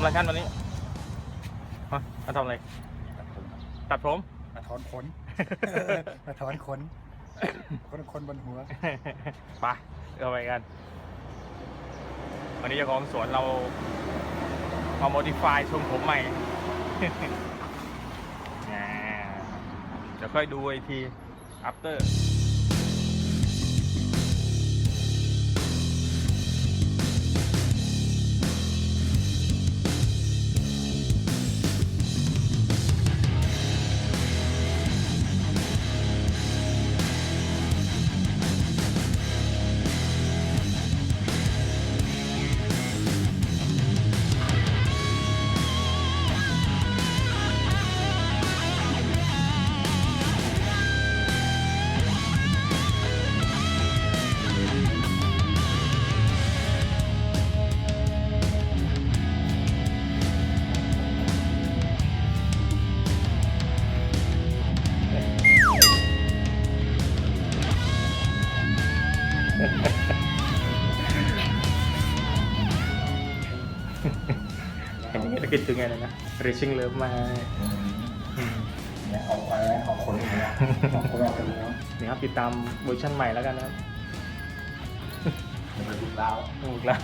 ำอะไรกันวันนี้ฮะมาทำอะไร ตัดผมมาถอนขน มาถอนขนคนคนบนหัว ไปเอาไปกัน วันนี้เจ้าของสวนเรามาโมดิฟายทรงผมใหม่อ่าเดี๋ยวค่อยดูอีกที after อันนี้เราคิดถึงไงนะ Racing Love มาเนี่ยเอาไว้เอาขนหัวเอาขนออกไปแล้วนี่ครับติดตามเวอร์ชันใหม่แล้วกันนะครับเดี๋ยวไปดูดาวบุกแล้ว